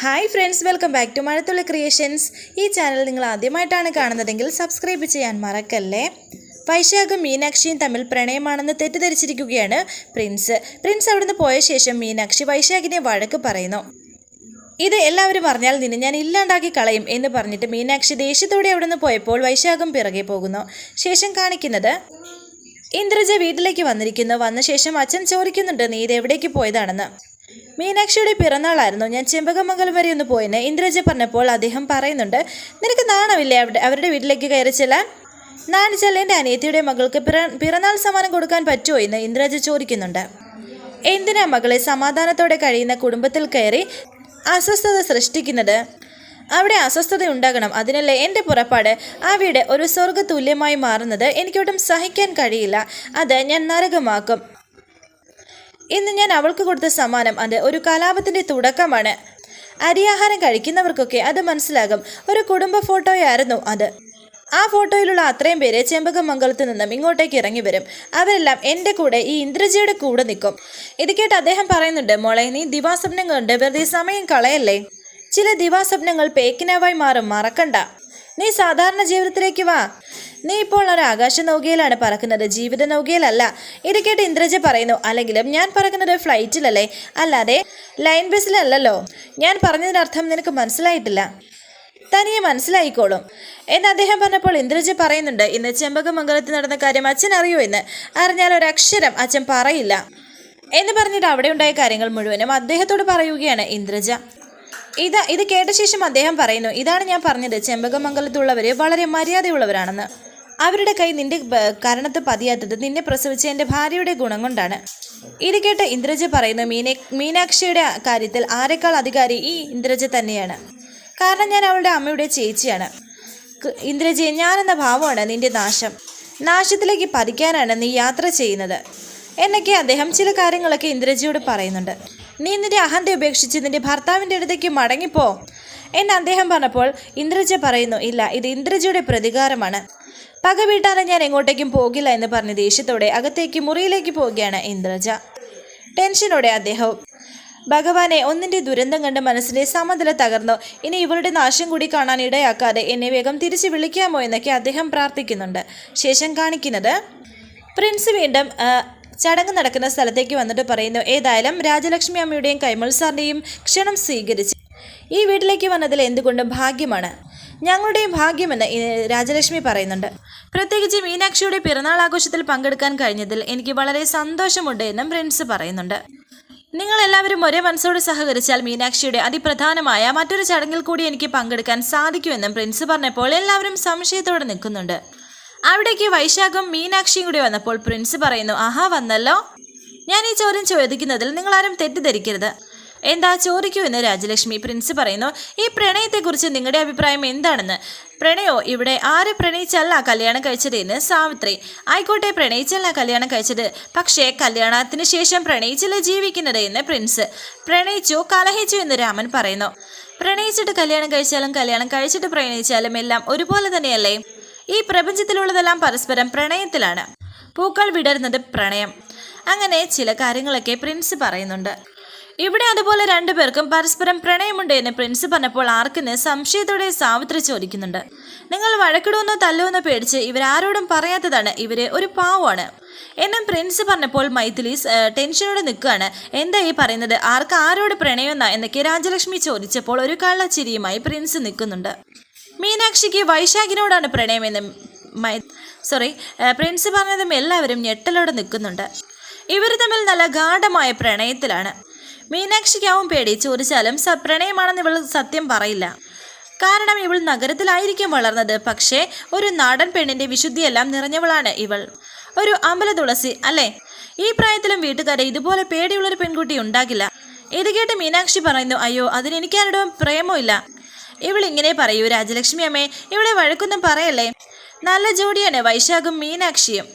Hi friends welcome back to Mazhathulli creations ഈ channel നിങ്ങൾ ആദ്യമായിട്ടാണ് കാണുന്നതെങ്കിൽ സബ്സ്ക്രൈബ് ചെയ്യാൻ മറക്കല്ലേ? വൈശാഖും മീനാക്ഷിയും തമ്മിൽ പ്രണയമാണെന്ന് തെറ്റിദ്ധരിച്ചിരിക്കുകയാണ് പ്രിൻസ്. പ്രിൻസ് അവിടുന്ന് പോയ ശേഷം മീനാക്ഷി വൈശാഖിനെ വഴക്ക് പറയുന്നു. ഇത് എല്ലാവരും അറിഞ്ഞാൽ നിന്നെ ഞാൻ ഇല്ലാണ്ടാക്കി കളയും എന്ന് പറഞ്ഞിട്ട് മീനാക്ഷി ദേഷ്യത്തോടെ അവിടുന്ന് പോയപ്പോൾ വൈശാഖം പിറകെ പോകുന്നു. ശേഷം കാണിക്കുന്നത് ഇന്ദ്രജ വീട്ടിലേക്ക് വന്നിരിക്കുന്നു. വന്ന ശേഷം അച്ഛൻ ചോദിക്കുന്നുണ്ട് നീ ഇത് എവിടേക്ക് പോയതാണെന്ന്? മീനാക്ഷിയുടെ പിറന്നാളായിരുന്നു. ഞാൻ ചെമ്പകമംഗലം വരെ ഒന്ന് പോയിന്. ഇന്ദ്രജ പറഞ്ഞപ്പോൾ അദ്ദേഹം പറയുന്നുണ്ട് നിനക്ക് നാണമില്ലേ അവിടെ അവരുടെ വീട്ടിലേക്ക് കയറി ചെല്ലാൻ? നാണിച്ചാൽ എന്റെ അനിയത്തിയുടെ മകൾക്ക് പിറ പിറന്നാൾ സമ്മാനം കൊടുക്കാൻ പറ്റുമോ? എന്ന് ഇന്ദ്രജ ചോദിക്കുന്നുണ്ട്. എന്തിനാ മകളെ സമാധാനത്തോടെ കഴിയുന്ന കുടുംബത്തിൽ കയറി അസ്വസ്ഥത സൃഷ്ടിക്കുന്നത്? അവിടെ അസ്വസ്ഥത ഉണ്ടാകണം. അതിനല്ലേ എന്റെ പുറപ്പാട്? ആ വീട് ഒരു സ്വർഗ തുല്യമായി മാറുന്നത് എനിക്കൊട്ടും സഹിക്കാൻ കഴിയില്ല. അത് ഞാൻ നരകമാക്കും. ഇന്ന് ഞാൻ അവൾക്ക് കൊടുത്ത സമ്മാനം അത് ഒരു കലാപത്തിന്റെ തുടക്കമാണ്. അരിയാഹാരം കഴിക്കുന്നവർക്കൊക്കെ അത് മനസ്സിലാകും. ഒരു കുടുംബ ഫോട്ടോയായിരുന്നു അത്. ആ ഫോട്ടോയിലുള്ള അത്രയും പേര് ചെമ്പകമംഗലത്ത് നിന്നും ഇങ്ങോട്ടേക്ക് ഇറങ്ങി വരും. അവരെല്ലാം എന്റെ കൂടെ ഈ ഇന്ദ്രജിയുടെ കൂടെ നിൽക്കും. ഇത് കേട്ട് അദ്ദേഹം പറയുന്നുണ്ട് മോളെ നീ ദിവാസ്വപ്നം കൊണ്ട് വെറുതെ സമയം കളയല്ലേ? ചില ദിവാസ്വപ്നങ്ങൾ പേക്കിനാവായി മാറും മറക്കണ്ട. നീ സാധാരണ ജീവിതത്തിലേക്ക് വാ. നീ ഇപ്പോൾ ഒരു ആകാശ നൗകയിലാണ് പറക്കുന്നത്. ജീവിത നൗകയിലല്ല. ഇത് കേട്ട് ഇന്ദ്രജ പറയുന്നു അല്ലെങ്കിലും ഞാൻ പറക്കുന്നത് ഫ്ലൈറ്റിലല്ലേ? അല്ലാതെ ലൈൻ ബസ്സിലല്ലല്ലോ. ഞാൻ പറഞ്ഞതിനർത്ഥം നിനക്ക് മനസ്സിലായിട്ടില്ല. തനിയെ മനസ്സിലായിക്കോളും. എന്ന് അദ്ദേഹം പറഞ്ഞപ്പോൾ ഇന്ദ്രജ പറയുന്നുണ്ട് ഇന്ന് ചെമ്പകമംഗലത്ത് നടന്ന കാര്യം അച്ഛൻ അറിയോ എന്ന്? അറിഞ്ഞാൽ ഒരക്ഷരം അച്ഛൻ പറയില്ല. എന്ന് പറഞ്ഞിട്ട് അവിടെ ഉണ്ടായ കാര്യങ്ങൾ മുഴുവനും അദ്ദേഹത്തോട് പറയുകയാണ് ഇന്ദ്രജ. ഇത് ഇത് കേട്ട ശേഷം അദ്ദേഹം പറയുന്നു ഇതാണ് ഞാൻ പറഞ്ഞത് ചെമ്പകമംഗലത്തുള്ളവർ വളരെ മര്യാദയുള്ളവരാണെന്ന്. അവരുടെ കൈ നിന്റെ കരണത്ത് പതിയാത്തത് നിന്നെ പ്രസവിച്ച എന്റെ ഭാര്യയുടെ ഗുണം കൊണ്ടാണ്. ഇത് കേട്ട് ഇന്ദ്രജ പറയുന്നു മീനെ മീനാക്ഷിയുടെ കാര്യത്തിൽ ആരെക്കാൾ അധികാരി ഈ ഇന്ദ്രജ തന്നെയാണ്. കാരണം ഞാൻ അവളുടെ അമ്മയുടെ ചേച്ചിയാണ്. ഇന്ദ്രജയെ ഞാനെന്ന ഭാവമാണ് നിന്റെ നാശം. നാശത്തിലേക്ക് പതിക്കാനാണ് നീ യാത്ര ചെയ്യുന്നത്. എന്നൊക്കെ അദ്ദേഹം ചില കാര്യങ്ങളൊക്കെ ഇന്ദ്രജിയോട് പറയുന്നുണ്ട്. നീ നിന്റെ അഹന്ത ഉപേക്ഷിച്ച് നിന്റെ ഭർത്താവിന്റെ അടുത്തേക്ക് മടങ്ങിപ്പോ എന്ന് അദ്ദേഹം പറഞ്ഞപ്പോൾ ഇന്ദ്രജ പറയുന്നു ഇല്ല ഇത് ഇന്ദ്രജയുടെ പ്രതികാരമാണ്. പക വീട്ടാതെ ഞാൻ എങ്ങോട്ടേക്കും പോകില്ല എന്ന് പറഞ്ഞ് ദേഷ്യത്തോടെ അകത്തേക്ക് മുറിയിലേക്ക് പോവുകയാണ് ഇന്ദ്രജ. ടെൻഷനോടെ അദ്ദേഹവും ഭഗവാനെ ഒന്നിന്റെ ദുരന്തം കണ്ട് മനസ്സിലെ സമനില തകർന്നു. ഇനി ഇവരുടെ നാശം കൂടി കാണാൻ ഇടയാക്കാതെ എന്നെ വേഗം തിരിച്ചു വിളിക്കാമോ? എന്നൊക്കെ അദ്ദേഹം പ്രാർത്ഥിക്കുന്നുണ്ട്. ശേഷം കാണിക്കുന്നത് പ്രിൻസ് വീണ്ടും ചടങ്ങ് നടക്കുന്ന സ്ഥലത്തേക്ക് വന്നിട്ട് പറയുന്നു ഏതായാലും രാജലക്ഷ്മി അമ്മയുടെയും കൈമൾ സാറിന്റെയും ക്ഷണം സ്വീകരിച്ച് ഈ വീട്ടിലേക്ക് വന്നതിൽ എന്തുകൊണ്ടും ഭാഗ്യമാണ്. ഞങ്ങളുടെയും ഭാഗ്യമെന്ന് രാജലക്ഷ്മി പറയുന്നുണ്ട്. പ്രത്യേകിച്ച് മീനാക്ഷിയുടെ പിറന്നാൾ ആഘോഷത്തിൽ പങ്കെടുക്കാൻ കഴിഞ്ഞതിൽ എനിക്ക് വളരെ സന്തോഷമുണ്ട് എന്നും പ്രിൻസ് പറയുന്നുണ്ട്. നിങ്ങൾ എല്ലാവരും ഒരേ മനസ്സോട് സഹകരിച്ചാൽ മീനാക്ഷിയുടെ അതിപ്രധാനമായ മറ്റൊരു ചടങ്ങിൽ കൂടി എനിക്ക് പങ്കെടുക്കാൻ സാധിക്കുമെന്നും പ്രിൻസ് പറഞ്ഞപ്പോൾ എല്ലാവരും സംശയത്തോടെ നിൽക്കുന്നുണ്ട്. അവിടേക്ക് വൈശാഖും മീനാക്ഷിയും കൂടി വന്നപ്പോൾ പ്രിൻസ് പറയുന്നു ആഹാ വന്നല്ലോ. ഞാൻ ഈ ചോദ്യം ചോദിക്കുന്നതിൽ നിങ്ങളാരും തെറ്റിദ്ധരിക്കരുത്. എന്താ ചോദിക്കൂ എന്ന് രാജലക്ഷ്മി പ്രിൻസ് പറയുന്നു ഈ പ്രണയത്തെക്കുറിച്ച് നിങ്ങളുടെ അഭിപ്രായം എന്താണെന്ന്? പ്രണയോ ഇവിടെ ആരെ പ്രണയിച്ചല്ല കല്യാണം കഴിച്ചത് എന്ന്? സാവിത്രി ആയിക്കോട്ടെ പ്രണയിച്ചല്ല കല്യാണം കഴിച്ചത് പക്ഷേ കല്യാണത്തിന് ശേഷം പ്രണയിച്ചല്ല ജീവിക്കുന്നത് എന്ന് പ്രിൻസ്. പ്രണയിച്ചു കലഹിച്ചു എന്ന് രാമൻ പറയുന്നു. പ്രണയിച്ചിട്ട് കല്യാണം കഴിച്ചാലും കല്യാണം കഴിച്ചിട്ട് പ്രണയിച്ചാലും എല്ലാം ഒരുപോലെ തന്നെയല്ലേ? ഈ പ്രപഞ്ചത്തിലുള്ളതെല്ലാം പരസ്പരം പ്രണയത്തിലാണ്. പൂക്കൾ വിടരുന്നത് പ്രണയം. അങ്ങനെ ചില കാര്യങ്ങളൊക്കെ പ്രിൻസ് പറയുന്നുണ്ട്. ഇവിടെ അതുപോലെ രണ്ടുപേർക്കും പരസ്പരം പ്രണയമുണ്ട് എന്ന് പ്രിൻസ് പറഞ്ഞപ്പോൾ ആർക്കിന് സംശയത്തോടെ സാവിത്രി ചോദിക്കുന്നുണ്ട്. നിങ്ങൾ വഴക്കിടുമെന്നോ തല്ലുമെന്നോ പേടിച്ച് ഇവരാരോടും പറയാത്തതാണ് ഇവർ ഒരു പാവമാണ് എന്നും പ്രിൻസ് പറഞ്ഞപ്പോൾ മൈഥിലി ടെൻഷനോട് ടെൻഷനോടെ നിൽക്കുകയാണ്. എന്താ ഈ പറയുന്നത്? ആർക്ക് ആരോട് പ്രണയമെന്ന? എന്നൊക്കെ രാജലക്ഷ്മി ചോദിച്ചപ്പോൾ ഒരു കള്ളച്ചിരിയുമായി പ്രിൻസ് നിൽക്കുന്നുണ്ട്. മീനാക്ഷിക്ക് വൈശാഖിനോടാണ് പ്രണയമെന്ന് സോറി പ്രിൻസ് പറഞ്ഞതും എല്ലാവരും ഞെട്ടലോടെ നിൽക്കുന്നുണ്ട്. ഇവർ തമ്മിൽ നല്ല ഗാഠമായ പ്രണയത്തിലാണ്. മീനാക്ഷിക്കാവും പേടി ചോദിച്ചാലും പ്രണയമാണെന്ന് ഇവൾ സത്യം പറയില്ല. കാരണം ഇവൾ നഗരത്തിലായിരിക്കും വളർന്നത് പക്ഷേ ഒരു നാടൻ പെണ്ണിന്റെ വിശുദ്ധിയെല്ലാം നിറഞ്ഞവളാണ് ഇവൾ. ഒരു അമ്പല തുളസി അല്ലേ? ഈ പ്രായത്തിലും വീട്ടുകാരെ ഇതുപോലെ പേടിയുള്ളൊരു പെൺകുട്ടി ഉണ്ടാകില്ല. ഇത് കേട്ട് മീനാക്ഷി പറയുന്നു അയ്യോ അതിനെനിക്കാരുടെ പ്രേമോ ഇല്ല ഇവൾ ഇങ്ങനെ പറയൂ രാജലക്ഷ്മി അമ്മേ ഇവിടെ വഴക്കൊന്നും പറയല്ലേ? നല്ല ജോഡിയാണ് വൈശാഖും മീനാക്ഷിയും.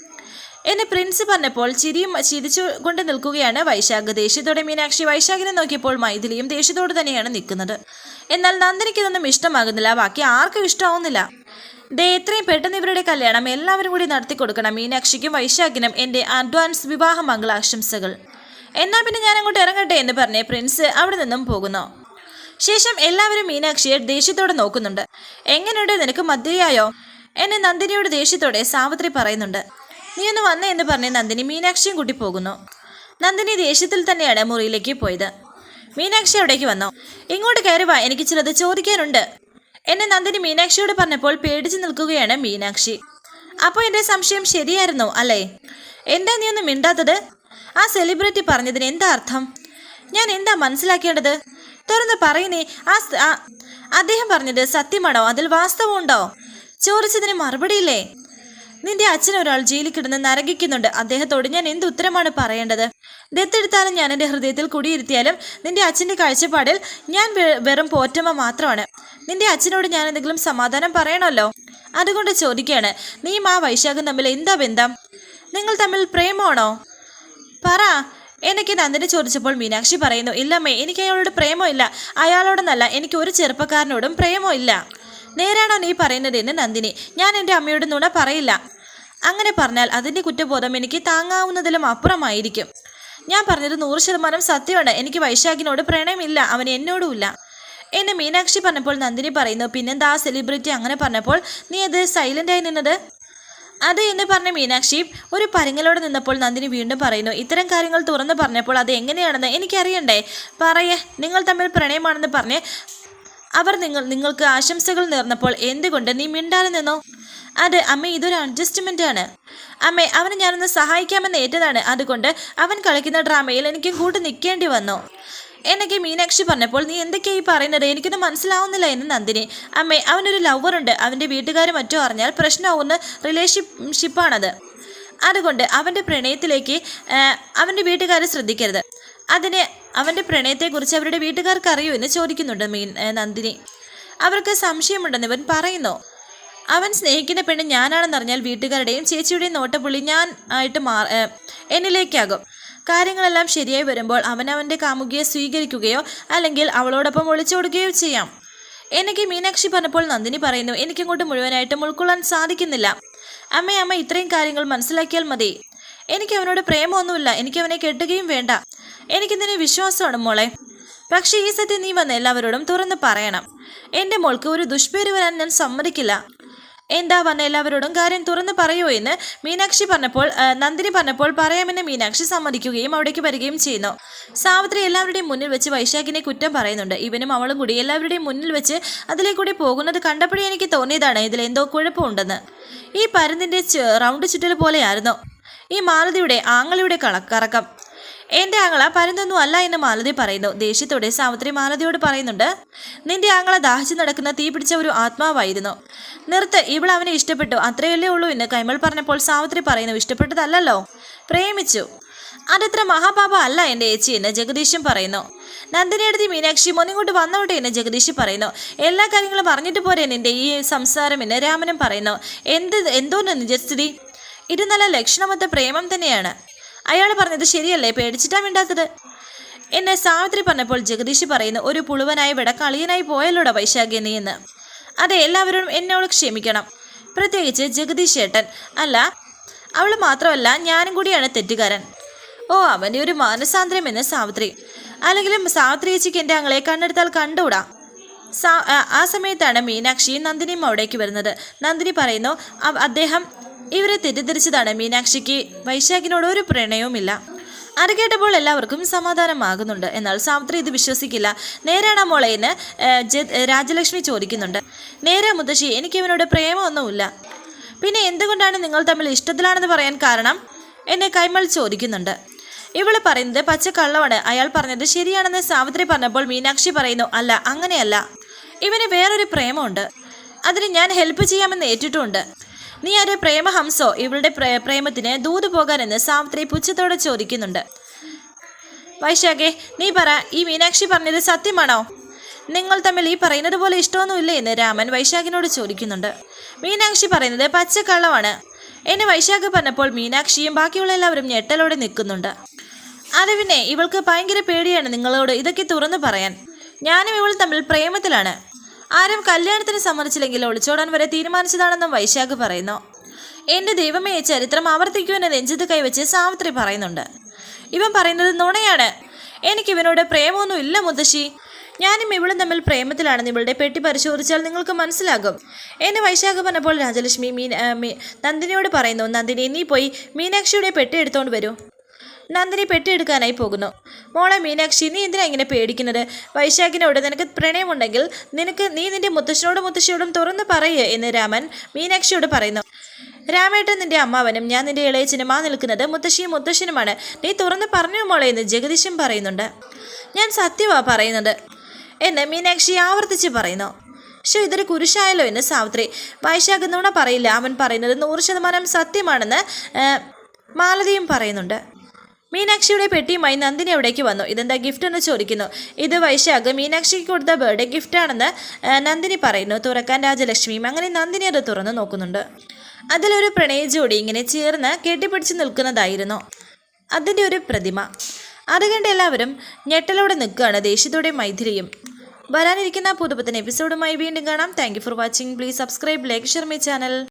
എന്നെ പ്രിൻസ് പറഞ്ഞപ്പോൾ ചിരിയും ചിരിച്ചു കൊണ്ട് നിൽക്കുകയാണ് വൈശാഖ്. ദേഷ്യത്തോടെ മീനാക്ഷി വൈശാഖിനെ നോക്കിയപ്പോൾ മൈഥിലിയും ദേഷ്യത്തോട് തന്നെയാണ് നിൽക്കുന്നത്. എന്നാൽ നന്ദിനിക്ക് ഇതൊന്നും ഇഷ്ടമാകുന്നില്ല ബാക്കി ആർക്കും ഇഷ്ടമാവുന്നില്ല ദേ എത്രയും പെട്ടെന്ന് ഇവരുടെ കല്യാണം എല്ലാവരും കൂടി നടത്തി കൊടുക്കണം. മീനാക്ഷിക്കും വൈശാഖിനും എന്റെ അഡ്വാൻസ് വിവാഹ മംഗളാശംസകൾ. എന്നാൽ പിന്നെ ഞാൻ അങ്ങോട്ട് ഇറങ്ങട്ടെ എന്ന് പറഞ്ഞ് പ്രിൻസ് അവിടെ നിന്നും പോകുന്നു. ശേഷം എല്ലാവരും മീനാക്ഷിയെ ദേഷ്യത്തോടെ നോക്കുന്നുണ്ട്. എങ്ങനെയുണ്ട് നിനക്ക് മദ്യയായോ? എന്നെ നന്ദിനിയോട് ദേഷ്യത്തോടെ സാവിത്രി പറയുന്നുണ്ട്. നീ ഒന്ന് വന്നേ എന്ന് പറഞ്ഞ് നന്ദിനി മീനാക്ഷിയും കൂട്ടി പോകുന്നു. നന്ദിനി ദേഷ്യത്തിൽ തന്നെയാണ് മുറിയിലേക്ക് പോയത്. മീനാക്ഷി അവിടേക്ക് വന്നോ. ഇങ്ങോട്ട് കയറി വാ എനിക്ക് ചിലത് ചോദിക്കാനുണ്ട് എന്നെ നന്ദിനി മീനാക്ഷിയോട് പറഞ്ഞപ്പോൾ പേടിച്ചു നിൽക്കുകയാണ് മീനാക്ഷി. അപ്പോൾ എന്റെ സംശയം ശരിയായിരുന്നു അല്ലേ? എന്താ നീ ഒന്നും മിണ്ടാത്തത്? ആ സെലിബ്രിറ്റി പറഞ്ഞതിന് എന്താ അർത്ഥം? ഞാൻ എന്താ മനസ്സിലാക്കേണ്ടത്? തുറന്ന് പറയുന്നേ ആ അദ്ദേഹം പറഞ്ഞത് സത്യമാണോ? അതിൽ വാസ്തവമുണ്ടോ? ചോദിച്ചതിന് മറുപടിയില്ലേ? നിന്റെ അച്ഛൻ ഒരാൾ ജയിലിൽ കിടന്ന് നരകിക്കുന്നുണ്ട്. അദ്ദേഹത്തോട് ഞാൻ എന്ത് ഉത്തരമാണ് പറയേണ്ടത്? ദത്തെടുത്താലും ഞാൻ എന്റെ ഹൃദയത്തിൽ കുടിയിരുത്തിയാലും നിന്റെ അച്ഛന്റെ കാഴ്ചപ്പാടിൽ ഞാൻ വെറും പോറ്റമ്മ മാത്രമാണ്. നിന്റെ അച്ഛനോട് ഞാൻ എന്തെങ്കിലും സമാധാനം പറയണമല്ലോ? അതുകൊണ്ട് ചോദിക്കുകയാണ്. നീയും ആ വൈശാഖം തമ്മിൽ എന്താ ബന്ധം? നിങ്ങൾ തമ്മിൽ പ്രേമമാണോ? പറ. എനിക്ക് നന്ദിനി ചോദിച്ചപ്പോൾ മീനാക്ഷി പറയുന്നു ഇല്ലമ്മേ എനിക്ക് അയാളോട് പ്രേമമില്ല. അയാളോടൊന്നല്ല എനിക്ക് ഒരു ചെറുപ്പക്കാരനോടും പ്രേമമില്ല. നേരാണോ നീ പറയുന്നത്? എന്ന് നന്ദിനി ഞാൻ എന്റെ അമ്മയോട് നുണ പറയില്ല. അങ്ങനെ പറഞ്ഞാൽ അതിന്റെ കുറ്റബോധം എനിക്ക് താങ്ങാവുന്നതിലും അപ്പുറമായിരിക്കും. ഞാൻ പറഞ്ഞത് നൂറ് ശതമാനം സത്യമാണ്. എനിക്ക് വൈശാഖിനോട് പ്രണയമില്ല അവൻ എന്നോടുമില്ല. എന്നെ മീനാക്ഷി പറഞ്ഞപ്പോൾ നന്ദിനി പറയുന്നു പിന്നെന്താ സെലിബ്രിറ്റി അങ്ങനെ പറഞ്ഞപ്പോൾ നീ അത് സൈലന്റായി നിന്നത്? അത് എന്ന് പറഞ്ഞ മീനാക്ഷി ഒരു പരുങ്ങലോടെ നിന്നപ്പോൾ നന്ദിനി വീണ്ടും പറയുന്നു ഇത്തരം കാര്യങ്ങൾ തുറന്നു പറഞ്ഞപ്പോൾ അത് എങ്ങനെയാണെന്ന് എനിക്കറിയണ്ടേ? പറയേ നിങ്ങൾ തമ്മിൽ പ്രണയമാണെന്ന് പറഞ്ഞ് അവർ നിങ്ങൾ നിങ്ങൾക്ക് ആശംസകൾ നേർന്നപ്പോൾ എന്തുകൊണ്ട് നീ മിണ്ടാതെ നിന്നോ? അതെ അമ്മ ഇതൊരു അഡ്ജസ്റ്റ്മെന്റ് ആണ്. അമ്മേ അവനെ ഞാനൊന്ന് സഹായിക്കാമെന്ന് ഏറ്റതാണ്. അതുകൊണ്ട് അവൻ കളിക്കുന്ന ഡ്രാമയിൽ എനിക്കും കൂട്ട് നിൽക്കേണ്ടി വന്നു. എനിക്ക് മീനാക്ഷി പറഞ്ഞപ്പോൾ നീ എന്തൊക്കെയാ ഈ പറയുന്നത്? എനിക്കൊന്നും മനസ്സിലാവുന്നില്ല എന്ന് നന്ദിനി. അമ്മേ അവനൊരു ലവറുണ്ട് അവന്റെ വീട്ടുകാർ മറ്റോ അറിഞ്ഞാൽ പ്രശ്നമാവുന്ന റിലേഷൻഷിപ്പാണത് അതുകൊണ്ട് അവന്റെ പ്രണയത്തിലേക്ക് അവന്റെ വീട്ടുകാർ ശ്രദ്ധിക്കരുത്. അതിന് അവന്റെ പ്രണയത്തെക്കുറിച്ച് അവരുടെ വീട്ടുകാർക്ക് അറിയൂ എന്ന് ചോദിക്കുന്നുണ്ട് മീൻ നന്ദിനി. അവർക്ക് സംശയമുണ്ടെന്ന് ഇവൻ പറയുന്നു. അവൻ സ്നേഹിക്കുന്ന പെണ്ണ് ഞാനാണെന്നറിഞ്ഞാൽ വീട്ടുകാരുടെയും ചേച്ചിയുടെയും നോട്ടപ്പുള്ളി ഞാൻ ആയിട്ട് മാ എന്നിലേക്കാകും. കാര്യങ്ങളെല്ലാം ശരിയായി വരുമ്പോൾ അവൻ അവന്റെ കാമുകിയെ സ്വീകരിക്കുകയോ അല്ലെങ്കിൽ അവളോടൊപ്പം ഒളിച്ചോടുകയോ ചെയ്യാം. എനിക്ക് മീനാക്ഷി പറഞ്ഞപ്പോൾ നന്ദിനി പറയുന്നു എനിക്കിങ്ങോട്ട് മുഴുവനായിട്ടും ഉൾക്കൊള്ളാൻ സാധിക്കുന്നില്ല. അമ്മേ അമ്മ ഇത്രയും കാര്യങ്ങൾ മനസ്സിലാക്കിയാൽ മതി. എനിക്ക് അവനോട് പ്രേമമൊന്നുമില്ല. എനിക്ക് അവനെ കെട്ടുകയും വേണ്ട. എനിക്കിതിന് വിശ്വാസമാണ് മോളെ. പക്ഷേ ഈ സത്യം നീ വന്ന് എല്ലാവരോടും തുറന്ന് പറയണം. എന്റെ മോൾക്ക് ഒരു ദുഷ്പേര് വരാൻ ഞാൻ സമ്മതിക്കില്ല. എന്താ വന്ന? എല്ലാവരോടും കാര്യം തുറന്ന് പറയൂ എന്ന് മീനാക്ഷി പറഞ്ഞപ്പോൾ നന്ദിനി പറഞ്ഞപ്പോൾ പറയാമെന്ന് മീനാക്ഷി സമ്മതിക്കുകയും അവിടേക്ക് വരികയും ചെയ്യുന്നു. സാവിത്രി എല്ലാവരുടെയും മുന്നിൽ വെച്ച് വൈശാഖിനെ കുറ്റം പറയുന്നുണ്ട്. ഇവനും അവളും കൂടി എല്ലാവരുടെയും മുന്നിൽ വെച്ച് അതിലേക്കൂടി കൂടി പോകുന്നത് കണ്ടപ്പോഴേ എനിക്ക് തോന്നിയതാണ്. ഇതിൽ എന്തോ കുഴപ്പമുണ്ടെന്ന്. ഈ പരുന്തിന്റെ റൗണ്ട് ചുറ്റൽ പോലെയായിരുന്നു. ഈ മാറുതിയുടെ ആങ്ങളിയുടെ കറക്കം. എന്റെ ആങ്ങള പരുന്തൊന്നും അല്ല എന്ന് മാലതി പറയുന്നു. ദേഷ്യത്തോടെ സാവിത്രി മാലതിയോട് പറയുന്നുണ്ട് നിന്റെ ആങ്ങള ദാഹിച്ചു നടക്കുന്ന തീ പിടിച്ച ഒരു ആത്മാവായിരുന്നു. നിർത്ത് ഇവൾ അവനെ ഇഷ്ടപ്പെട്ടു. അത്രയല്ലേ ഉള്ളൂ എന്ന് കൈമൾ പറഞ്ഞപ്പോൾ സാവിത്രി പറയുന്നു ഇഷ്ടപ്പെട്ടതല്ലോ പ്രേമിച്ചു. അതത്ര മഹാപാപ അല്ല എന്റെ ഏച്ചി എന്ന് ജഗദീശൻ പറയുന്നു. നന്ദിനിയെടുത്തി മീനാക്ഷി ഒന്നിങ്ങോട്ട് വന്നോട്ടെ എന്ന് ജഗദീഷ് പറയുന്നു. എല്ലാ കാര്യങ്ങളും പറഞ്ഞിട്ട് പോരെ നിന്റെ ഈ സംസാരം എന്ന് രാമനും പറയുന്നു. എന്ത് എന്തോന്ന് നിജസ്ഥിതി? ഇത് നല്ല ലക്ഷണമൊത്ത പ്രേമം തന്നെയാണ്. അയാൾ പറഞ്ഞത് ശരിയല്ലേ? പേടിച്ചിട്ടാ മിണ്ടാത്തത്. എന്നെ സാവിത്രി പറഞ്ഞപ്പോൾ ജഗദീഷ് പറയുന്ന ഒരു പുളുവനായ വിട കളിയനായി പോയല്ലോടാ വൈശാഖി നീ എന്ന്. അതെ എല്ലാവരും എന്നോട് ക്ഷമിക്കണം. പ്രത്യേകിച്ച് ജഗദീഷ് ഏട്ടൻ. അല്ല അവൾ മാത്രമല്ല ഞാനും കൂടിയാണ് തെറ്റുകാരൻ. ഓ അവന്റെ ഒരു മാനസാന്തരം എന്ന് സാവിത്രി. അല്ലെങ്കിലും സാവിത്രി ചേച്ചിക്ക് എന്റെ അങ്ങളെ കണ്ണെടുത്താൽ ആ- ആ സമയത്താണ് മീനാക്ഷിയും നന്ദിനിയും അവിടേക്ക് വരുന്നത്. നന്ദിനി പറയുന്നു അദ്ദേഹം ഇവരെ തെറ്റിദ്ധരിച്ചതാണ് മീനാക്ഷിക്ക് വൈശാഖിനോട് ഒരു പ്രണയവുമില്ല. അത് കേട്ടപ്പോൾ എല്ലാവർക്കും സമാധാനമാകുന്നുണ്ട്. എന്നാൽ സാവിത്രി ഇത് വിശ്വസിക്കില്ല. നേരാണ് മോളെ എന്ന് ഏ, ജ- രാജലക്ഷ്മി ചോദിക്കുന്നുണ്ട്. നേരെ മുത്തശ്ശി എനിക്ക് ഇവനോട് പ്രേമമൊന്നുമില്ല. പിന്നെ എന്തുകൊണ്ടാണ് നിങ്ങൾ തമ്മിൽ ഇഷ്ടത്തിലാണെന്ന് പറയാൻ കാരണം? എന്നെ കൈമൾ ചോദിക്കുന്നുണ്ട്. ഇവൾ പറയുന്നത് പച്ചക്കള്ളമാണ്. അയാൾ പറഞ്ഞത് ശരിയാണെന്ന് സാവിത്രി പറഞ്ഞപ്പോൾ മീനാക്ഷി പറയുന്നു അല്ല അങ്ങനെയല്ല. ഇവന് വേറൊരു പ്രേമമുണ്ട്. അതിന് ഞാൻ ഹെൽപ്പ് ചെയ്യാമെന്ന് ഏറ്റിട്ടുമുണ്ട്. നീ ഒരു പ്രേമഹംസോ ഇവളുടെ പ്രേ- പ്രേമത്തിന് ദൂത് പോകാനെന്ന് സാവിത്രി പുച്ഛത്തോടെ ചോദിക്കുന്നുണ്ട്. വൈശാഖെ നീ പറ ഈ മീനാക്ഷി പറഞ്ഞത് സത്യമാണോ? നിങ്ങൾ തമ്മിൽ ഈ പറയുന്നത് പോലെ ഇഷ്ടമൊന്നുമില്ലേ എന്ന് രാമൻ വൈശാഖിനോട് ചോദിക്കുന്നുണ്ട്. മീനാക്ഷി പറയുന്നത് പച്ചക്കള്ളമാണ്. എന്നെ വൈശാഖ് പറഞ്ഞപ്പോൾ മീനാക്ഷിയും ബാക്കിയുള്ള എല്ലാവരും ഞെട്ടലോടെ നിൽക്കുന്നുണ്ട്. അത് പിന്നെ ഇവൾക്ക് ഭയങ്കര പേടിയാണ് നിങ്ങളോട് ഇതൊക്കെ തുറന്നു പറയാൻ. ഞാനും ഇവൾ തമ്മിൽ പ്രേമത്തിലാണ്. ആരും കല്യാണത്തിന് സമ്മതിച്ചില്ലെങ്കിൽ ഒളിച്ചോടാൻ വരെ തീരുമാനിച്ചതാണെന്നും വൈശാഖ് പറയുന്നു. എന്റെ ദൈവമേ ചരിത്രം ആവർത്തിക്കുമെന്ന് നെഞ്ചത്ത് കൈവച്ച് സാവിത്രി പറയുന്നുണ്ട്. ഇവൻ പറയുന്നത് നുണയാണ്. എനിക്ക് ഇവനോട് പ്രേമമൊന്നും ഇല്ല മുത്തശ്ശി. ഞാനും ഇവളും തമ്മിൽ പ്രേമത്തിലാണെന്ന് ഇവളുടെ പെട്ടി പരിശോധിച്ചാൽ നിങ്ങൾക്ക് മനസ്സിലാകും. എന്നെ വൈശാഖ പറഞ്ഞപ്പോൾ രാജലക്ഷ്മി മീന നന്ദിനിയോട് പറയുന്നു നന്ദിനി നീ പോയി മീനാക്ഷിയുടെ പെട്ടി എടുത്തോണ്ട് വരൂ. നന്ദിനി പെട്ടിയെടുക്കാനായി പോകുന്നു. മോളെ മീനാക്ഷി നീ എന്തിനാ ഇങ്ങനെ പേടിക്കുന്നത്? വൈശാഖിനോട് നിനക്ക് പ്രണയമുണ്ടെങ്കിൽ നിനക്ക് നീ നിന്റെ മുത്തശ്ശനോടും മുത്തശ്ശിയോടും തുറന്ന് പറയ് എന്ന് രാമൻ മീനാക്ഷിയോട് പറയുന്നു. രാമേട്ടൻ നിന്റെ അമ്മാവനും ഞാൻ നിന്റെ ഇളയച്ചനും ആ നിൽക്കുന്നത് മുത്തശ്ശിയും മുത്തശ്ശനുമാണ്. നീ തുറന്ന് പറഞ്ഞു മോളെ എന്ന് ജഗദീശൻ പറയുന്നുണ്ട്. ഞാൻ സത്യമാ പറയുന്നത് എന്ന് മീനാക്ഷി ആവർത്തിച്ച് പറയുന്നു. പക്ഷെ ഇതൊരു കുരിശായല്ലോ എന്ന് സാവിത്രി. വൈശാഖ് നുണ പറയില്ല. അവൻ പറയുന്നത് നൂറ് ശതമാനം സത്യമാണെന്ന് മാലതിയും പറയുന്നുണ്ട്. മീനാക്ഷിയുടെ പെട്ടിയുമായി നന്ദിനി അവിടേക്ക് വന്നു. ഇതെന്താ ഗിഫ്റ്റ് എന്ന് ചോദിക്കുന്നു. ഇത് വൈശാഖ് മീനാക്ഷിക്ക് കൊടുത്ത ബർത്ത്ഡേ ഗിഫ്റ്റാണെന്ന് നന്ദിനി പറയുന്നു. തുറക്കാൻ രാജലക്ഷ്മിയും അങ്ങനെ നന്ദിനി അത് തുറന്നു നോക്കുന്നുണ്ട്. അതിലൊരു പ്രണയ ജോഡി ഇങ്ങനെ ചേർന്ന് കെട്ടിപ്പിടിച്ച് നിൽക്കുന്നതായിരുന്നു. അതിന്റെ ഒരു പ്രതിമ. അത് കണ്ട് എല്ലാവരും ഞെട്ടലോടെ നിൽക്കുകയാണ്. ദേഷ്യത്തോടെ മൈഥിലിയും. വരാനിരിക്കുന്ന പുതുപത്തിന് എപ്പിസോഡുമായി വീണ്ടും കാണാം. Thank for watching please subscribe like share my channel